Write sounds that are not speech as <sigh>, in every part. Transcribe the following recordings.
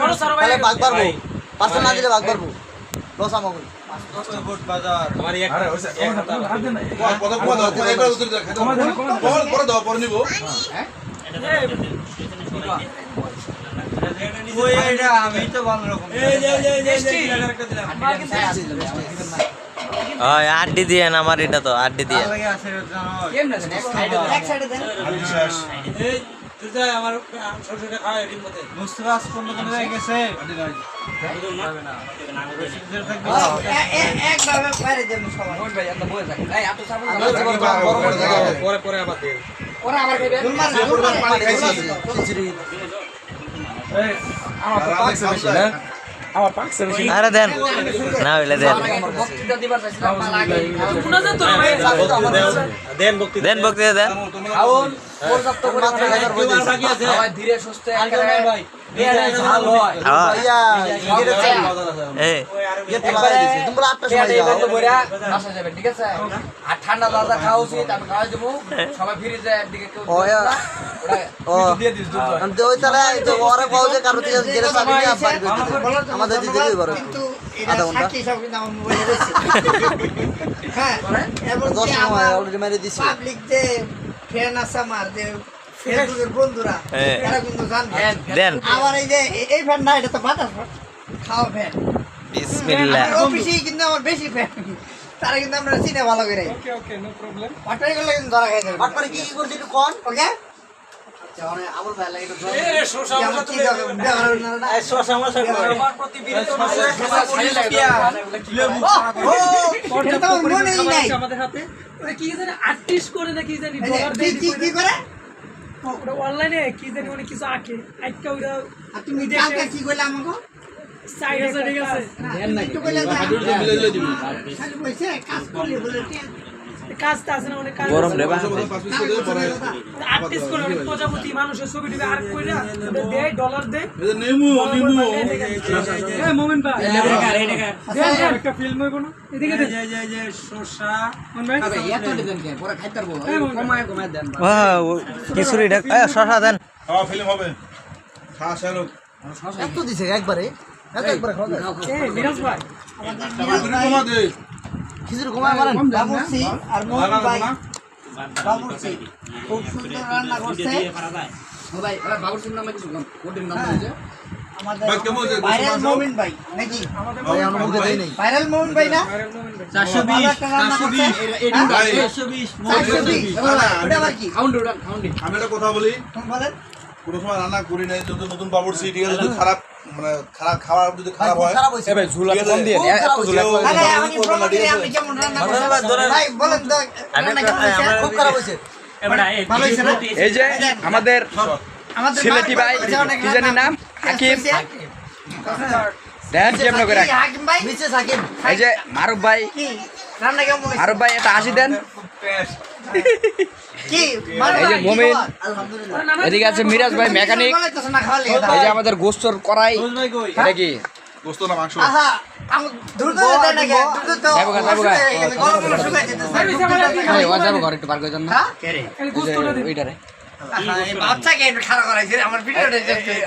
তাহলে ভাগ পারব পাঁচশো না দিলে ভাগ পারব লস আমাকে আমার এক আরে হইছে এক হাতা কত কত দাও একবার উত্তর দাও পরে পরে দাও পরে নিব। ওই এটা আমি তো ভালো রকম এই যে এই যে এই যে একটা দিলাম। ওই আড্ডি দিয়ে আমার এটা তো আড্ডি দিয়ে। লাগে আছে জানো এক সাইডে দেন শেষ এই তুই যা আমার মধ্যে কোন জায়গায় গেছে। পরে আবার ওরা আবার আমার তো পাকছে বেশি না আরে দেন। না হইলে দেন দেন বক্তি দেন বক্তৃতা দেন। পর্যাপ্ত পরিমাণে ধীরে সুস্থে ভাই। হয়। হ্যাঁ। ঠান্ডা দাদা খাওয়া উচিত আমি দেবো। সবাই ফিরে যায় একদিকে কারও আমাদের আধা ঘণ্টা। রয়েছে <laughs> হ্যাঁ দশ সময় অলরেডি মেরে দিছি। পাবলিক যে ফ্যান আছে আমার যে ফেসবুকের বন্ধুরা হ্যাঁ। এরা কিন্তু জানবে। দেন। আমার এই যে এই ফ্যান না এটা তো বাতাস। খাওয়া ফ্যান। বিসমিল্লাহ। আমার কিন্তু আমার বেশি ফ্যান। তারা কিন্তু আমরা চিনে ভালো করে। ওকে ওকে নো প্রবলেম পাটাই করলে কিন্তু ধরা খাই যাবে কি কি করছিস একটু কোন? ওকে আমাদের হাতে। কি জানি আর্টিস্ট করে না কি জানি কি করে? ওরা অনলাইনে কি জানি অনেক কিছু আঁকে। আঁকা ওরা তুমি কালকে কি কইলে আমাকে? সাইড আছে। ঠিক আছে একটু কইলে যে কাজ করলে বলে। কাজটা আছে না অনেক কাজ গরম রে বা পিস করে পরে আর্টিস্ট করে। অনেক প্রজাপতি মানুষের ছবি টবি আর্ট করে দেয় ডলার দেয়। নেমু নেমু। এই মোমেন্ট ভাই। এই টাকা এই টাকা দেন, দেন, একটা ফিল্ম হইব না? এদিকে দেন এই যে এই যে শোষা ভাই। এত দিবেন কে? পরে খাইতে পারব। এই মোহন ভাই। কমায় কমায় দেন। কিছুরি ঢাক এ শশা দেন। ফিল্ম হবে। খাওয়া শাহরুখ। এত দিছে একবারে। এত একবারে খাওয়া যায়। এই মিরাজ ভাই। তুমি কমা দে। খিচুড়ি কমায় মারেন বাবুর্চি আর মোহন ভাই। বাবুর্চি। খুব সুন্দর রান্না করছে। ও ভাই, বাবুর্চির নামে কিছু কম। কোটির নাম হয়েছে? হ্যাঁ? খাউন্ডি। আমি একটা কথা বলি। বলেন। কোনো সময় রান্না করি নাই যদি নতুন বাবুর্চি ঠিক আছে যদি খারাপ মানে খারাপ খাবার যদি খারাপ হয় খারাপ হইছে ঠিক আছে? খুব খারাপ হইছে কেউ- আরে কেউ আমি প্রমাণ দিই আপনি কেমন রান্না ধরেন ভাই, ধরেন। করছেন ভাই বলেন তো রান্না কেমন হয়েছে? খুব খারাপ হইছে ভালো হয়েছে না? এই যে আমাদের আমাদের সিলেটি ভাই কি জানি নাম? হাকিম। দেন কেমন করে হাকিম ভাই? মিসেস হাকিম এই যে মারুফ ভাই। মারুফ ভাই এটা হাসি দেন। এই যে ভাই, কি মোমিন। খবর? আলহামদুলিল্লাহ। এদিকে আছে মিরাজ ভাই মেকানিক। এই যে আমাদের গোস্তর করাই এটা কি? গোস্ত না মাংস? হ্যাঁ?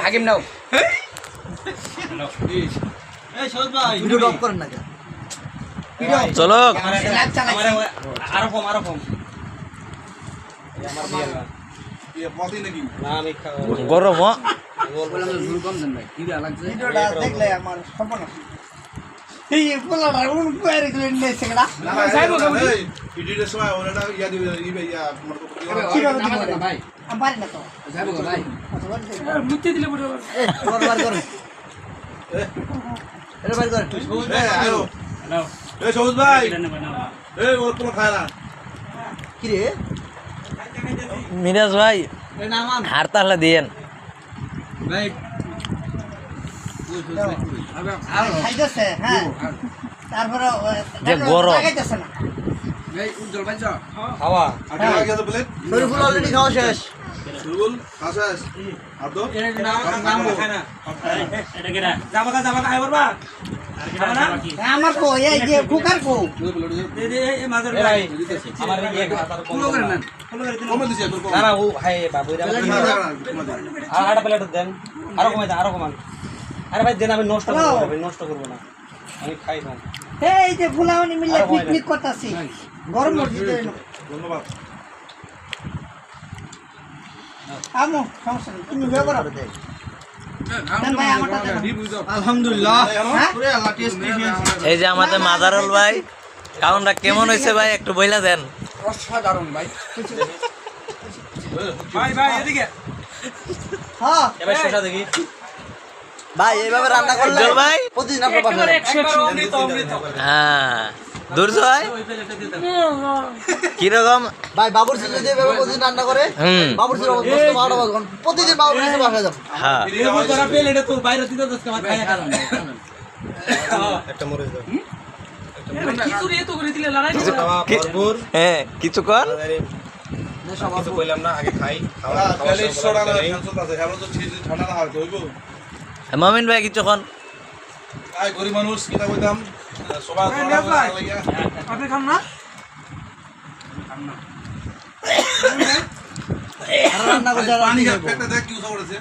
হাকিম নাও। ভিডিও করেন না চলো। গরম ইয়া ইয়া। আচ্ছা, দিলে এ সবুজ ভাই। ওর কোনো খায় না। কি রে? মিরাজ ভাই হার তাহলে দিয়েন। ভাই হ্যাঁ। তারপরে যে গরম। লাগাইতেছে না। এই উজ্জ্বল ভাই চ। খাওয়া আর কা? কা আমার কো, এই যে কুকার কো। দে দে এই মাদার ভাই আমার কম করে। কমে দিছি তোর না না ও না, না, না, কমে। আর আটা প্লেট দেন। আরও কমাই দেন আরও কমান। আরে ভাই দেন আমি নষ্ট করব? নষ্ট করব না। আমি খাই কম এই যে ফুলাওনি মিলে পিকনিক করতেছি। গরম মসজিদে ধন্যবাদ। আমো সমস্যা নেই। তুমি ব্যবহার হ্যাঁ? এই যে আমাদের মাদারুল ভাই কাউন্টটা কেমন হয়েছে ভাই একটু বইলা দেন। অসাধারণ ভাই। ভাই ভাই এদিকে। হ্যাঁ। এবার শসা দেখি। ভাই এইভাবে রান্না করলে ভাই? প্রতিদিন আপনার একেবারে অমৃত হ্যাঁ ভাই? ওই প্লেটে দিয়ে কীরকম? ভাই বাবুর্চি যদি এভাবে প্রতিদিন রান্না করে বাবুর্চির বারোটা প্রতিদিন বাবুর্চি হ্যাঁ। কিছু করে। হ্যাঁ কিছু হ্যাঁ না হয় তো হইব মমিন ভাই কিছু কন আই গরিব মানুষ কিতা কইতাম সবাই। আপনি খান না? রান্না করে যারা পানি খেতে দেখ কি উঠা পড়েছে